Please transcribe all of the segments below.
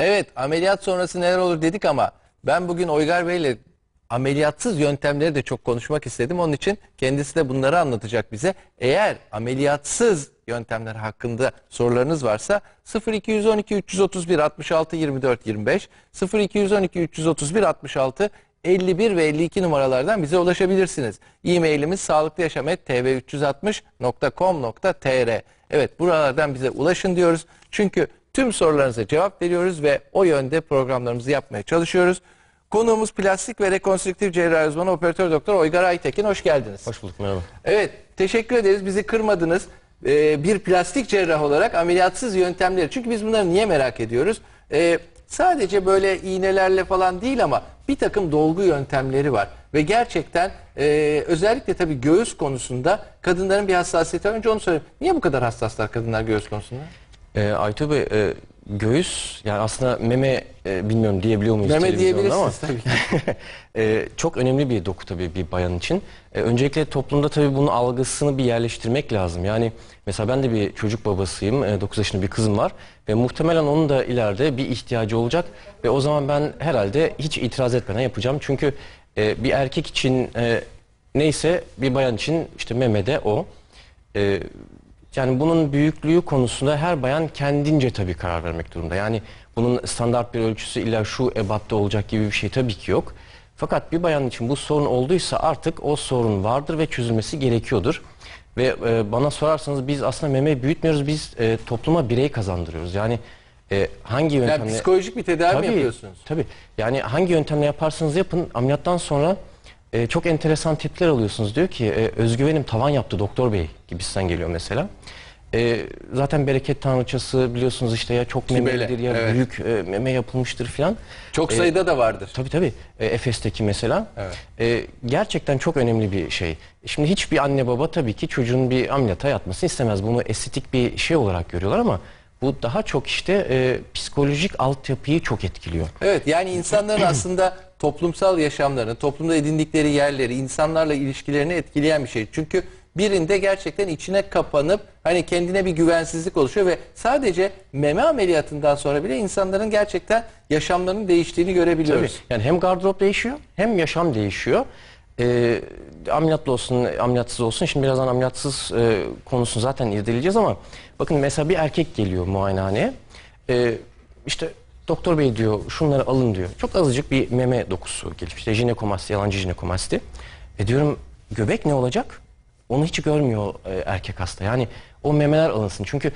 Evet ameliyat sonrası neler olur dedik ama ben bugün Oygar Bey ile ameliyatsız yöntemleri de çok konuşmak istedim. Onun için kendisi de bunları anlatacak bize. Eğer ameliyatsız yöntemler hakkında sorularınız varsa 0212 331 66 24 25 0212 331 66 51 ve 52 numaralardan bize ulaşabilirsiniz. E-mailimiz sağlıklıyaşamet.tv360.com.tr Evet buralardan bize ulaşın diyoruz. Çünkü tüm sorularınıza cevap veriyoruz ve o yönde programlarımızı yapmaya çalışıyoruz. Konuğumuz plastik ve rekonstrüktif cerrahi uzmanı operatör doktor Oygar Aytekin. Hoş geldiniz. Hoş bulduk merhaba. Evet, teşekkür ederiz. Bizi kırmadınız. Ee, bir plastik cerrah olarak ameliyatsız yöntemleri. Çünkü biz bunları niye merak ediyoruz? Ee, sadece böyle iğnelerle falan değil ama bir takım dolgu yöntemleri var. Ve gerçekten e, özellikle tabii göğüs konusunda kadınların bir hassasiyeti var. Önce onu söyleyeyim. Niye bu kadar hassaslar kadınlar göğüs konusunda? Ee, Aytu Bey, e, göğüs yani aslında meme e, bilmiyorum diyebiliyor muyuz Meme televizyonda ama diyebilirsiniz tabii ki. e, çok önemli bir doku tabii bir bayan için. E, öncelikle toplumda tabii bunun algısını bir yerleştirmek lazım. Yani mesela ben de bir çocuk babasıyım. E, 9 yaşında bir kızım var ve muhtemelen onun da ileride bir ihtiyacı olacak ve o zaman ben herhalde hiç itiraz etmeden yapacağım. Çünkü e, bir erkek için e, neyse bir bayan için işte meme de o. E, yani bunun büyüklüğü konusunda her bayan kendince tabii karar vermek durumunda. Yani bunun standart bir ölçüsü illa şu ebatta olacak gibi bir şey tabii ki yok. Fakat bir bayan için bu sorun olduysa artık o sorun vardır ve çözülmesi gerekiyordur. Ve e, bana sorarsanız biz aslında meme büyütmüyoruz, biz e, topluma birey kazandırıyoruz. Yani e, hangi Yani yöntemle... psikolojik bir tedavi mi yapıyorsunuz? Tabii. Yani hangi yöntemle yaparsanız yapın ameliyattan sonra e, çok enteresan tipler alıyorsunuz. Diyor ki e, özgüvenim tavan yaptı doktor bey gibisinden geliyor mesela. E, zaten bereket tanrıçası biliyorsunuz işte ya çok Kibele, memelidir ya evet. büyük e, meme yapılmıştır filan. Çok E, sayıda da vardır. Tabii tabii. E, Efes'teki mesela. Evet. E, gerçekten çok önemli bir şey. Şimdi hiçbir anne baba tabii ki çocuğun bir ameliyata yatmasını istemez. Bunu estetik bir şey olarak görüyorlar ama bu daha çok işte e, psikolojik altyapıyı çok etkiliyor. Evet yani insanların aslında toplumsal yaşamlarını, toplumda edindikleri yerleri, insanlarla ilişkilerini etkileyen bir şey. Çünkü birinde gerçekten içine kapanıp hani kendine bir güvensizlik oluşuyor ve sadece meme ameliyatından sonra bile insanların gerçekten yaşamlarının değiştiğini görebiliyoruz. Tabii. Yani hem gardırop değişiyor hem yaşam değişiyor. Ee, ameliyatlı olsun, ameliyatsız olsun. Şimdi birazdan ameliyatsız e, konusunu zaten irdeleyeceğiz ama bakın mesela bir erkek geliyor muayenehaneye. Ee, işte doktor bey diyor şunları alın diyor. Çok azıcık bir meme dokusu gelmiş. İşte jinekomasti, yalancı jinekomasti. E diyorum göbek ne olacak? Onu hiç görmüyor e, erkek hasta. Yani o memeler alınsın. Çünkü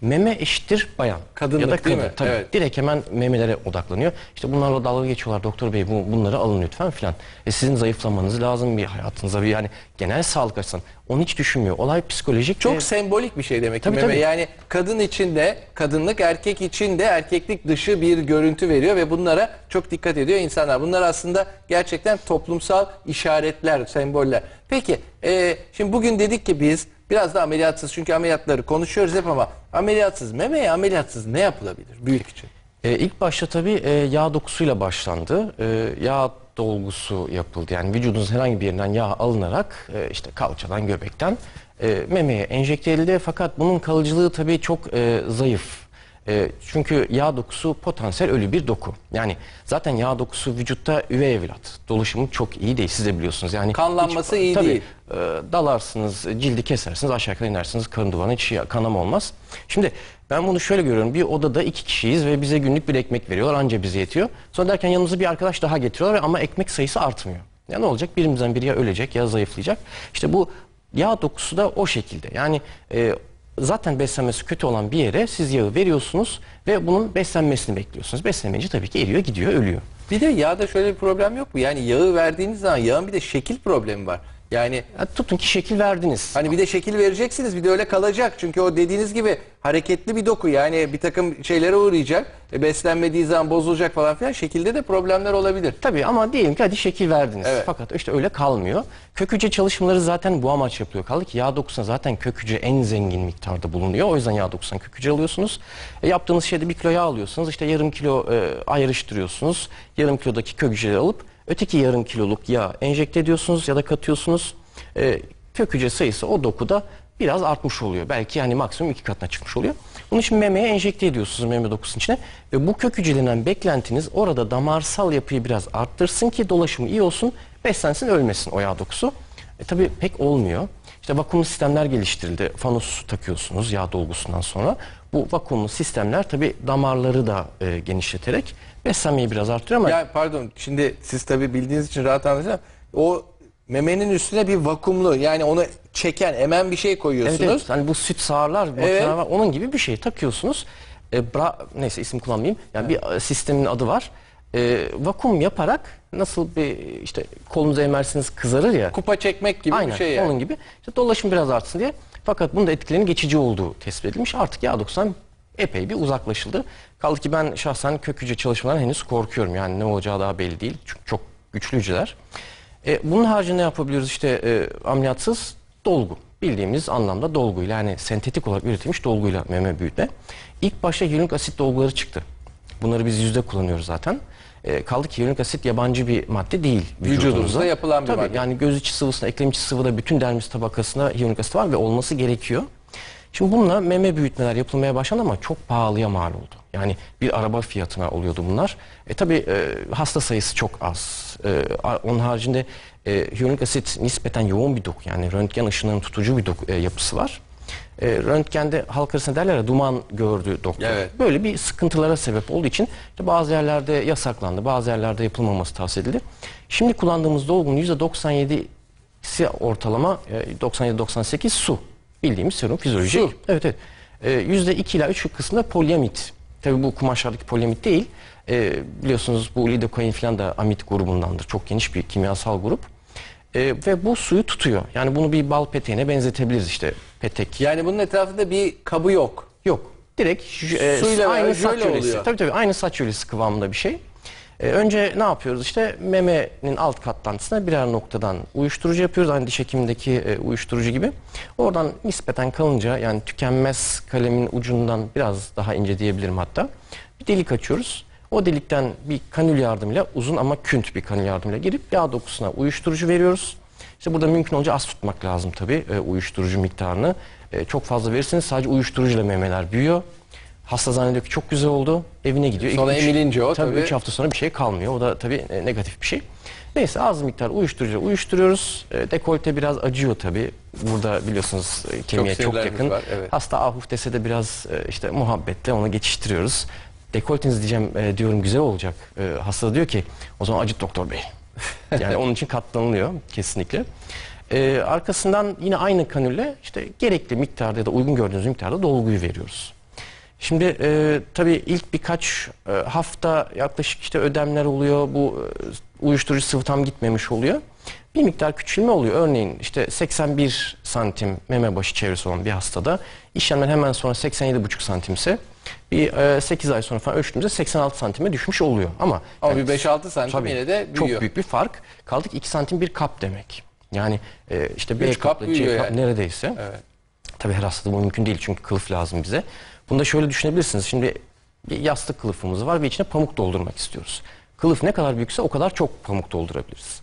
meme eşittir bayan. Kadınlık ya da değil kadın. mi? Tabii. Evet. Direkt hemen memelere odaklanıyor. İşte bunlarla dalga geçiyorlar. Doktor bey bu, bunları alın lütfen filan. E sizin zayıflamanız lazım bir hayatınıza bir yani genel sağlık açısından. Onu hiç düşünmüyor. Olay psikolojik. Çok ve- sembolik bir şey demek ki Tabii, meme. tabii. Yani kadın için de kadınlık, erkek için de erkeklik dışı bir görüntü veriyor ve bunlara çok dikkat ediyor insanlar. Bunlar aslında gerçekten toplumsal işaretler, semboller. Peki e, şimdi bugün dedik ki biz biraz da ameliyatsız çünkü ameliyatları konuşuyoruz hep ama ameliyatsız memeye ameliyatsız ne yapılabilir büyük için? E, ilk başta tabii e, yağ dokusuyla başlandı. E, yağ dolgusu yapıldı. Yani vücudunuzun herhangi bir yerinden yağ alınarak e, işte kalçadan, göbekten e, memeye enjekte edildi. Fakat bunun kalıcılığı tabii çok e, zayıf. E, çünkü yağ dokusu potansiyel ölü bir doku. Yani zaten yağ dokusu vücutta üvey evlat. Dolaşımı çok iyi değil. Siz de biliyorsunuz. Yani Kanlanması iyi tabii, değil. e, dalarsınız, cildi kesersiniz, aşağı yukarı inersiniz, karın duvarına hiç kanama olmaz. Şimdi ben bunu şöyle görüyorum. Bir odada iki kişiyiz ve bize günlük bir ekmek veriyorlar. Anca bize yetiyor. Sonra derken yanımıza bir arkadaş daha getiriyorlar ama ekmek sayısı artmıyor. Ya ne olacak? Birimizden biri ya ölecek ya zayıflayacak. İşte bu yağ dokusu da o şekilde. Yani e, zaten beslenmesi kötü olan bir yere siz yağı veriyorsunuz ve bunun beslenmesini bekliyorsunuz. Beslemeyince tabii ki eriyor, gidiyor, ölüyor. Bir de yağda şöyle bir problem yok mu? Yani yağı verdiğiniz zaman yağın bir de şekil problemi var. Yani Ya tutun ki şekil verdiniz. Hani bir de şekil vereceksiniz bir de öyle kalacak. Çünkü o dediğiniz gibi hareketli bir doku yani bir takım şeylere uğrayacak. E, beslenmediği zaman bozulacak falan filan. Şekilde de problemler olabilir. Tabii ama diyelim ki hadi şekil verdiniz. Evet. Fakat işte öyle kalmıyor. Kök hücre çalışmaları zaten bu amaç yapıyor. Kaldı ki yağ dokusuna zaten kök hücre en zengin miktarda bulunuyor. O yüzden yağ dokusundan kök hücre alıyorsunuz. E, yaptığınız şeyde bir kilo yağ alıyorsunuz. İşte yarım kilo e, ayrıştırıyorsunuz. Yarım kilodaki kök hücreleri alıp öteki yarım kiloluk yağ enjekte ediyorsunuz ya da katıyorsunuz. E, kök hücre sayısı o dokuda biraz artmış oluyor. Belki yani maksimum iki katına çıkmış oluyor. Bunu şimdi memeye enjekte ediyorsunuz meme dokusunun içine ve bu kök hücrelerinden beklentiniz orada damarsal yapıyı biraz arttırsın ki dolaşımı iyi olsun, beslensin, ölmesin o yağ dokusu. E, tabii pek olmuyor. İşte vakumlu sistemler geliştirildi. Fanos takıyorsunuz yağ dolgusundan sonra. Bu vakumlu sistemler tabii damarları da e, genişleterek beslenmeyi biraz artırıyor ama Ya pardon şimdi siz tabii bildiğiniz için rahat anlaşılan o memenin üstüne bir vakumlu yani onu çeken emen bir şey Evet, koyuyorsunuz. evet. Hani bu süt sağırlar, makineler Evet. var. Onun gibi bir şey takıyorsunuz. E, bra, neyse isim kullanmayayım. Yani bir e, sistemin adı var. E, vakum yaparak nasıl bir işte kolunuza emersiniz kızarır ya. Kupa çekmek gibi Aynen bir şey yani. onun gibi. İşte dolaşım biraz artsın diye. Fakat bunun da etkilerinin geçici olduğu tespit edilmiş. Artık yağ dokusundan epey bir uzaklaşıldı. Kaldı ki ben şahsen kök hücre çalışmalarından henüz korkuyorum. Yani ne olacağı daha belli değil. Çünkü çok güçlü hücreler. E, bunun haricinde ne yapabiliyoruz? İşte e, ameliyatsız dolgu. Bildiğimiz anlamda dolguyla yani sentetik olarak üretilmiş dolguyla meme büyütme. İlk başta hyaluronik asit dolguları çıktı. Bunları biz yüzde kullanıyoruz zaten. E, kaldı ki hyaluronik asit yabancı bir madde değil Vücudumuzda vücudumuzda. yapılan bir Tabii, madde. Yani göz içi sıvısında, eklem içi sıvıda bütün dermis tabakasında hyaluronik asit var ve olması gerekiyor. Şimdi bununla meme büyütmeler yapılmaya başlandı ama çok pahalıya mal oldu. Yani bir araba fiyatına oluyordu bunlar. E tabi hasta sayısı çok az. E, onun haricinde e, hyaluronik asit nispeten yoğun bir doku. Yani röntgen ışınının tutucu bir doku, e, yapısı var. E, röntgende halk arasında derler ya duman gördü doktor. Evet. Böyle bir sıkıntılara sebep olduğu için işte bazı yerlerde yasaklandı, bazı yerlerde yapılmaması tavsiye edildi. Şimdi kullandığımız dolgunun %97'si ortalama e, 97-98 su. Bildiğimiz serum fizyolojik. Su. Evet evet. E, %2 ila 3 kısmında polyamit. Tabii bu kumaşlardaki polyamit değil. E, biliyorsunuz bu lidokain falan da amit grubundandır. Çok geniş bir kimyasal grup. E, ve bu suyu tutuyor. Yani bunu bir bal peteğine benzetebiliriz işte petek. Yani bunun etrafında bir kabı yok. Yok. Direkt e, Suyla aynı beraber saç jöle jöle'si. oluyor. Tabii tabii aynı saç jöle'si kıvamında bir şey. E, önce ne yapıyoruz işte memenin alt katlantısına birer noktadan uyuşturucu yapıyoruz. Aynı diş hekimindeki e, uyuşturucu gibi. Oradan nispeten kalınca yani tükenmez kalemin ucundan biraz daha ince diyebilirim hatta. Bir delik açıyoruz. O delikten bir kanül yardımıyla uzun ama künt bir kanül yardımıyla girip yağ dokusuna uyuşturucu veriyoruz. İşte burada mümkün olunca az tutmak lazım tabii e, uyuşturucu miktarını. E, çok fazla verirseniz sadece uyuşturucuyla memeler büyüyor. Hasta zannediyor ki çok güzel oldu. Evine gidiyor. Sonra İlk üç- emilince o tabii. tabii. üç hafta sonra bir şey kalmıyor. O da tabii e, negatif bir şey. Neyse az miktar uyuşturucu uyuşturuyoruz. E, dekolte biraz acıyor tabii. Burada biliyorsunuz e, kemiğe çok, sinirlerimiz yakın. var, evet. Hasta ahuf dese de biraz e, işte muhabbetle onu geçiştiriyoruz. Dekolteniz diyeceğim e, diyorum güzel olacak. E, hasta da diyor ki o zaman acıt doktor bey. Yani onun için katlanılıyor kesinlikle. E, arkasından yine aynı kanülle işte gerekli miktarda ya da uygun gördüğünüz miktarda dolguyu veriyoruz. Şimdi e, tabii ilk birkaç e, hafta yaklaşık işte ödemler oluyor. Bu e, uyuşturucu sıvı tam gitmemiş oluyor. Bir miktar küçülme oluyor. Örneğin işte 81 santim meme başı çevresi olan bir hastada işlemden hemen sonra 87,5 santimse bir e, 8 ay sonra falan ölçtüğümüzde 86 santime düşmüş oluyor. Ama, Ama yani bir 5-6 santim Tabii, yine de Çok büyüyor. büyük bir fark. Kaldık 2 santim bir kap demek. Yani e, işte B Üç kap kapla C kap yani. neredeyse. Evet. Tabii her hastada bu mümkün değil çünkü kılıf lazım bize. Bunu da şöyle düşünebilirsiniz. Şimdi bir yastık kılıfımız var ve içine pamuk doldurmak istiyoruz. Kılıf ne kadar büyükse o kadar çok pamuk doldurabiliriz.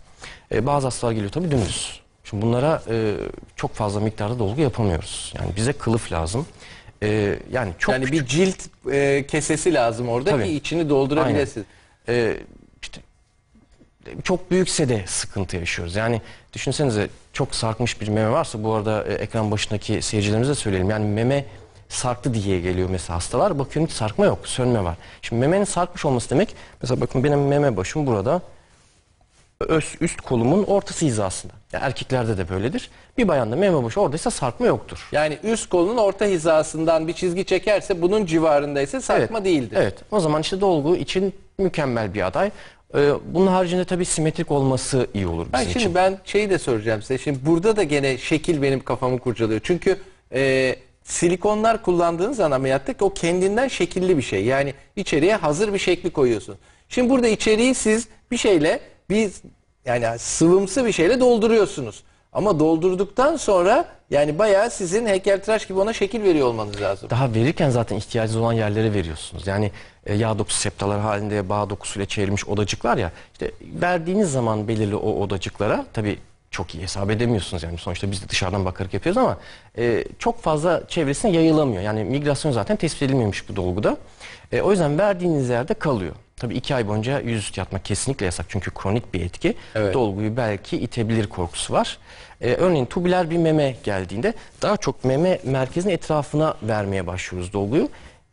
Ee, bazı hastalar geliyor tabii dümdüz. Şimdi bunlara e, çok fazla miktarda dolgu yapamıyoruz. Yani bize kılıf lazım. Ee, yani çok yani küçük- bir cilt e, kesesi lazım orada Tabii. ki içini doldurabilesin. Ee, işte çok büyükse de sıkıntı yaşıyoruz. Yani düşünsenize çok sarkmış bir meme varsa bu arada e, ekran başındaki seyircilerimize söyleyelim. Yani meme sarktı diye geliyor mesela hastalar. Bakıyorum hiç sarkma yok, sönme var. Şimdi memenin sarkmış olması demek mesela bakın benim meme başım burada üst, üst kolumun ortası hizasında. Yani erkeklerde de böyledir. Bir bayanda meme başı oradaysa sarkma yoktur. Yani üst kolunun orta hizasından bir çizgi çekerse bunun civarındaysa sarkma değildir. Evet. O zaman işte dolgu için mükemmel bir aday. Ee, bunun haricinde tabii simetrik olması iyi olur Ben bizim şimdi için. ben şeyi de soracağım size. Şimdi burada da gene şekil benim kafamı kurcalıyor. Çünkü e, silikonlar kullandığınız zaman ameliyatta o kendinden şekilli bir şey. Yani içeriye hazır bir şekli koyuyorsun. Şimdi burada içeriği siz bir şeyle bir yani sıvımsı bir şeyle dolduruyorsunuz. Ama doldurduktan sonra yani bayağı sizin heykeltıraş gibi ona şekil veriyor olmanız lazım. Daha verirken zaten ihtiyacınız olan yerlere veriyorsunuz. Yani e, yağ dokusu septalar halinde bağ dokusuyla çevrilmiş odacıklar ya. İşte verdiğiniz zaman belirli o odacıklara tabii çok iyi hesap edemiyorsunuz yani sonuçta biz de dışarıdan bakarak yapıyoruz ama e, çok fazla çevresine yayılamıyor. Yani migrasyon zaten tespit edilmemiş bu dolguda. E, o yüzden verdiğiniz yerde kalıyor. Tabii iki ay boyunca yüzüstü yatmak kesinlikle yasak çünkü kronik bir etki. Evet. Dolguyu belki itebilir korkusu var. E, örneğin tubüler bir meme geldiğinde daha çok meme merkezinin etrafına vermeye başlıyoruz dolguyu.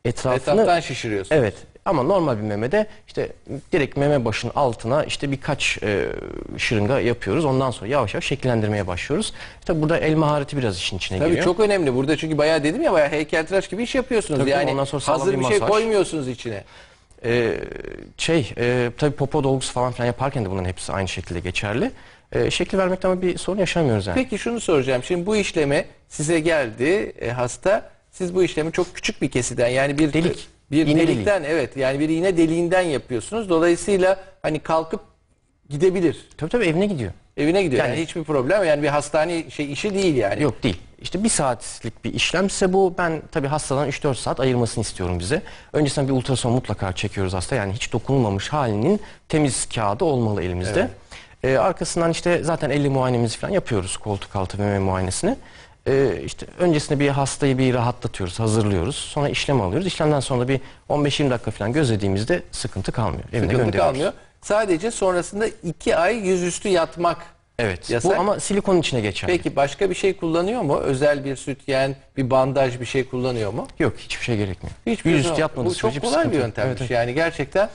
Etrafını, Etraftan şişiriyorsun. Evet ama normal bir memede işte direkt meme başının altına işte birkaç e, şırınga yapıyoruz. Ondan sonra yavaş yavaş şekillendirmeye başlıyoruz. İşte burada el mahareti biraz işin içine Tabii giriyor. çok önemli burada çünkü bayağı dedim ya bayağı heykeltıraş gibi iş yapıyorsunuz. Tabii, yani ondan sonra hazır bir bir şey masaj. koymuyorsunuz içine. Ee, şey e, tabii popo dolgusu falan filan yaparken de bunların hepsi aynı şekilde geçerli. E, şekil vermekte ama bir sorun yaşamıyoruz yani. Peki şunu soracağım. Şimdi bu işleme size geldi e, hasta. Siz bu işlemi çok küçük bir kesiden yani bir Delik. Bir İğne delikten evet yani bir iğne deliğinden yapıyorsunuz. Dolayısıyla hani kalkıp gidebilir. Tabii tabii evine gidiyor. Evine gidiyor. Yani, Yani- hiçbir problem yani bir hastane şey işi değil yani. Yok değil. İşte bir saatlik bir işlemse bu ben tabii hastadan 3-4 saat ayırmasını istiyorum bize. Öncesinden bir ultrason mutlaka çekiyoruz hasta. Yani hiç dokunulmamış halinin temiz kağıdı olmalı elimizde. Ee, arkasından işte zaten 50 muayenemizi falan yapıyoruz koltuk altı ve meme muayenesini. Ee, işte öncesinde bir hastayı bir rahatlatıyoruz, hazırlıyoruz. Sonra işlem alıyoruz. İşlemden sonra bir 15-20 dakika falan gözlediğimizde sıkıntı kalmıyor. Evine Sıkıntı gönderiyoruz. kalmıyor. Sadece sonrasında iki ay yüzüstü yatmak Evet. Yasak. Bu ama silikonun içine geçerli. Peki başka bir şey kullanıyor mu? Özel bir sütyen, bir bandaj bir şey kullanıyor mu? Yok hiçbir şey gerekmiyor. Hiçbir Yüzüstü şey- yatmadığı Bu çok sürece bir kolay bir sıkıntı yok. yöntemmiş Evet, evet. yani gerçekten.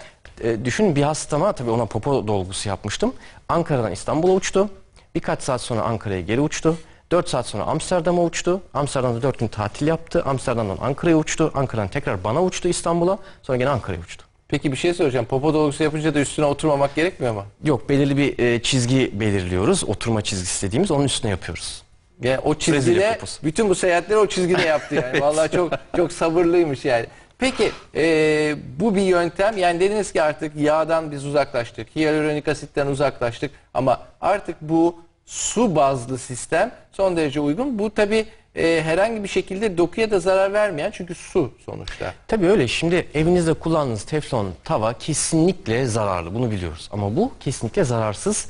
E, düşün bir hastama tabii ona popo dolgusu yapmıştım. Ankara'dan İstanbul'a uçtu. Birkaç saat sonra Ankara'ya geri uçtu. 4 saat sonra Amsterdam'a uçtu. Amsterdam'da 4 gün tatil yaptı. Amsterdam'dan Ankara'ya uçtu. Ankara'dan tekrar bana uçtu İstanbul'a. Sonra gene Ankara'ya uçtu. Peki bir şey soracağım. Popo dolgusu yapınca da üstüne oturmamak gerekmiyor mu? Yok belirli bir e, çizgi belirliyoruz. Oturma çizgisi dediğimiz onun üstüne yapıyoruz. Yani o çizgide bütün bu seyahatleri o çizgide yaptı yani. Vallahi çok çok sabırlıymış yani. Peki e, bu bir yöntem. Yani dediniz ki artık yağdan biz uzaklaştık. Hyaluronik asitten uzaklaştık. Ama artık bu su bazlı sistem son derece uygun. Bu tabi herhangi bir şekilde dokuya da zarar vermeyen çünkü su sonuçta. Tabii öyle. Şimdi evinizde kullandığınız teflon tava kesinlikle zararlı. Bunu biliyoruz. Ama bu kesinlikle zararsız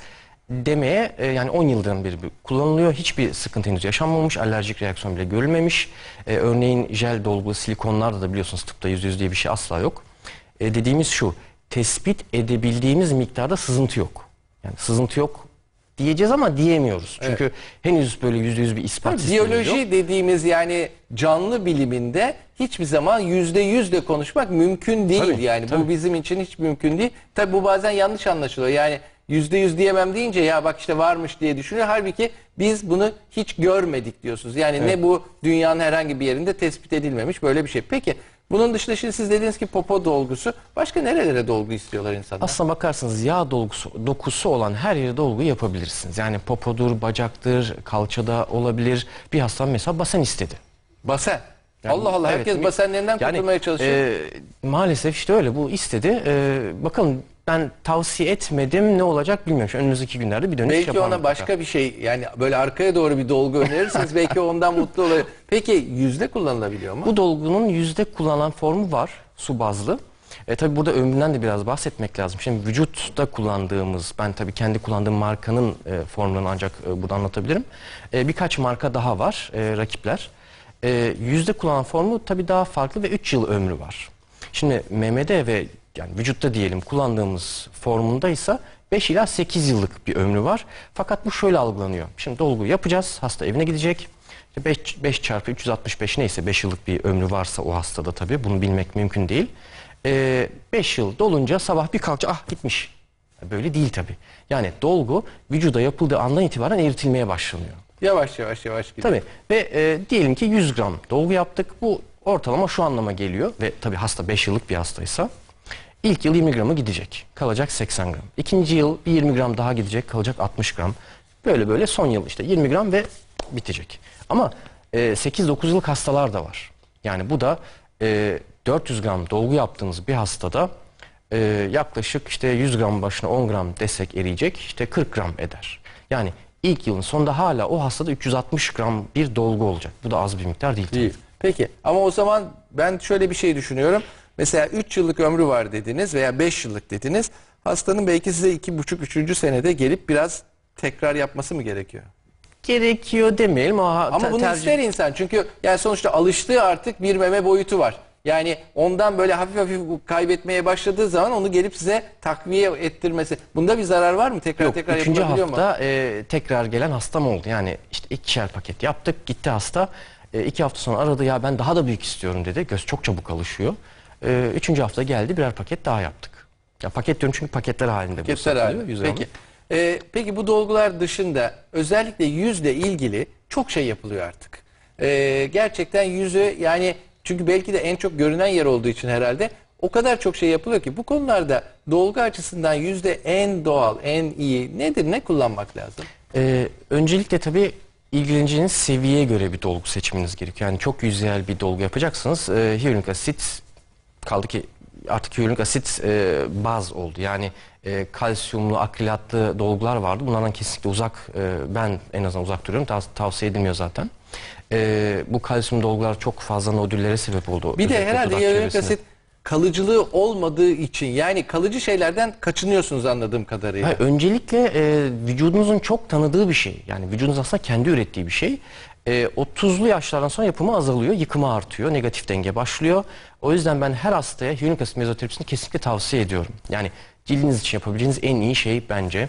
demeye e, yani 10 yıldan beri kullanılıyor. Hiçbir sıkıntı henüz yaşanmamış. Alerjik reaksiyon bile görülmemiş. E, örneğin jel dolgu, silikonlarda da biliyorsunuz tıpta %100 diye bir şey asla yok. E, dediğimiz şu. Tespit edebildiğimiz miktarda sızıntı yok. Yani sızıntı yok diyeceğiz ama diyemiyoruz. Çünkü henüz böyle %100 bir ispat sistemi yok. Biyoloji dediğimiz yani canlı biliminde hiçbir zaman yüzde yüzle konuşmak mümkün değil. Tabii, yani bu bizim için hiç mümkün değil. Tabi bu bazen yanlış anlaşılıyor. Yani yüzde yüz diyemem deyince ya bak işte varmış diye düşünüyor. Halbuki biz bunu hiç görmedik diyorsunuz. Yani ne bu dünyanın herhangi bir yerinde tespit edilmemiş böyle bir şey. Peki bunun dışında şimdi siz dediniz ki popo dolgusu. Başka nerelere dolgu istiyorlar insanlar? Aslına bakarsanız yağ dolgusu, dokusu olan her yere dolgu yapabilirsiniz. Yani popodur, bacaktır, kalçada olabilir. Bir hastam mesela basen istedi. Basen. Yani, Allah Allah evet, herkes basenlerinden Yani, kurtulmaya çalışıyor. e, maalesef işte öyle bu istedi. E, bakalım ben tavsiye etmedim ne olacak bilmiyorum. Şu önümüzdeki günlerde bir dönüş Belki yapar ona başka bir şey yani böyle arkaya doğru bir dolgu önerirseniz belki ondan mutlu olur. Peki yüzde kullanılabiliyor mu? Bu dolgunun yüzde kullanılan formu var su bazlı. E, tabii burada ömründen de biraz bahsetmek lazım. Şimdi vücutta kullandığımız, ben tabii kendi kullandığım markanın e, formlarını ancak e, burada anlatabilirim. E, birkaç marka daha var, e, rakipler. E, yüzde kullanılan formu tabii daha farklı ve 3 yıl ömrü var. Şimdi memede ve yani vücutta diyelim kullandığımız formunda ise 5 ila 8 yıllık bir ömrü var. Fakat bu şöyle algılanıyor. Şimdi dolgu yapacağız, hasta evine gidecek. 5, 5 çarpı 365 neyse 5 yıllık bir ömrü varsa o hastada tabii bunu bilmek mümkün değil. 5 yıl dolunca sabah bir kalkacak ah gitmiş. Böyle değil tabii. Yani dolgu vücuda yapıldığı andan itibaren eritilmeye başlanıyor. Yavaş yavaş yavaş gidiyor. Tabii ve e, diyelim ki 100 gram dolgu yaptık. Bu ortalama şu anlama geliyor ve tabii hasta 5 yıllık bir hastaysa ilk yıl 20 gramı gidecek. Kalacak 80 gram. İkinci yıl bir 20 gram daha gidecek. Kalacak 60 gram. Böyle böyle son yıl işte 20 gram ve bitecek. Ama e, 8-9 yıllık hastalar da var. Yani bu da e, 400 gram dolgu yaptığınız bir hastada e, yaklaşık işte 100 gram başına 10 gram desek eriyecek işte 40 gram eder. Yani ilk yılın sonunda hala o hastada 360 gram bir dolgu olacak. Bu da az bir miktar değil. tabii. Değil. Peki ama o zaman ben şöyle bir şey düşünüyorum. Mesela 3 yıllık ömrü var dediniz veya 5 yıllık dediniz. Hastanın belki size 2,5-3. senede gelip biraz tekrar yapması mı gerekiyor? Gerekiyor demeyelim ama, Ama bunu tercih- ister insan çünkü yani sonuçta alıştığı artık bir meme boyutu var. Yani ondan böyle hafif hafif kaybetmeye başladığı zaman onu gelip size takviye ettirmesi. Bunda bir zarar var mı? Tekrar Yok, tekrar üçüncü yapılabiliyor mu? hafta e, tekrar gelen hastam oldu. Yani işte ikişer paket yaptık, gitti hasta. E, iki hafta sonra aradı ya ben daha da büyük istiyorum dedi. Göz çok çabuk alışıyor. E, üçüncü hafta geldi birer paket daha yaptık. Ya paket diyorum çünkü paketler halinde bu Paketler satılıyor, yüz gram. Peki. Ee, peki bu dolgular dışında özellikle yüzle ilgili çok şey yapılıyor artık. Ee, gerçekten yüzü yani çünkü belki de en çok görünen yer olduğu için herhalde o kadar çok şey yapılıyor ki bu konularda dolgu açısından yüzde en doğal, en iyi nedir? Ne kullanmak lazım? Ee, öncelikle tabii ilgileneceğiniz seviyeye göre bir dolgu seçmeniz gerekiyor. Yani çok yüzeyel bir dolgu yapacaksanız e, hyaluronik asit kaldı ki artık hyaluronik asit e, baz oldu. Yani e, kalsiyumlu, akrilatlı dolgular vardı. Bunlardan kesinlikle uzak, e, ben en azından uzak duruyorum. Tav- tavsiye edilmiyor zaten. E, bu kalsiyum dolgular çok fazla nodüllere sebep oldu. Bir de özellikle herhalde dudak hyaluronik çevresinde. asit kalıcılığı olmadığı için yani kalıcı şeylerden kaçınıyorsunuz anladığım kadarıyla. Hayır, öncelikle e, vücudunuzun çok tanıdığı bir şey. Yani vücudunuz aslında kendi ürettiği bir şey. E, 30'lu yaşlardan sonra yapımı azalıyor, yıkımı artıyor, negatif denge başlıyor. O yüzden ben her hastaya hyaluronik asit mezoterapisini kesinlikle tavsiye ediyorum. Yani cildiniz için yapabileceğiniz en iyi şey bence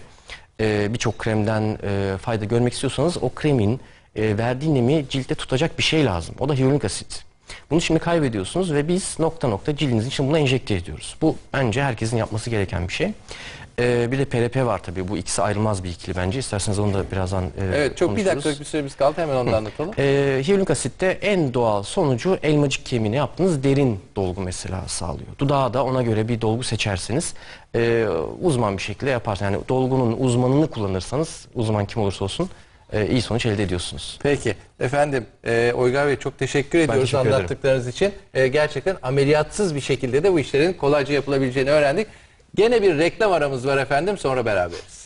e, birçok kremden e, fayda görmek istiyorsanız o kremin e, verdiği nemi ciltte tutacak bir şey lazım. O da hyaluronik asit. Bunu şimdi kaybediyorsunuz ve biz nokta nokta cildinizin içine bunu enjekte ediyoruz. Bu bence herkesin yapması gereken bir şey. Ee, bir de PRP var tabii. Bu ikisi ayrılmaz bir ikili bence. İsterseniz onu da birazdan e, Evet çok bir konuşuruz. dakikalık bir süremiz kaldı hemen onu da anlatalım. Ee, hyaluronik asitte en doğal sonucu elmacık kemiğine yaptığınız derin dolgu mesela sağlıyor. Dudağa da ona göre bir dolgu seçerseniz e, uzman bir şekilde yaparsınız. Yani dolgunun uzmanını kullanırsanız uzman kim olursa olsun e, iyi sonuç elde ediyorsunuz. Peki efendim e, Oygar Bey çok teşekkür ediyoruz teşekkür ederim. anlattıklarınız için. E, gerçekten ameliyatsız bir şekilde de bu işlerin kolayca yapılabileceğini öğrendik. Gene bir reklam aramız var efendim sonra beraberiz.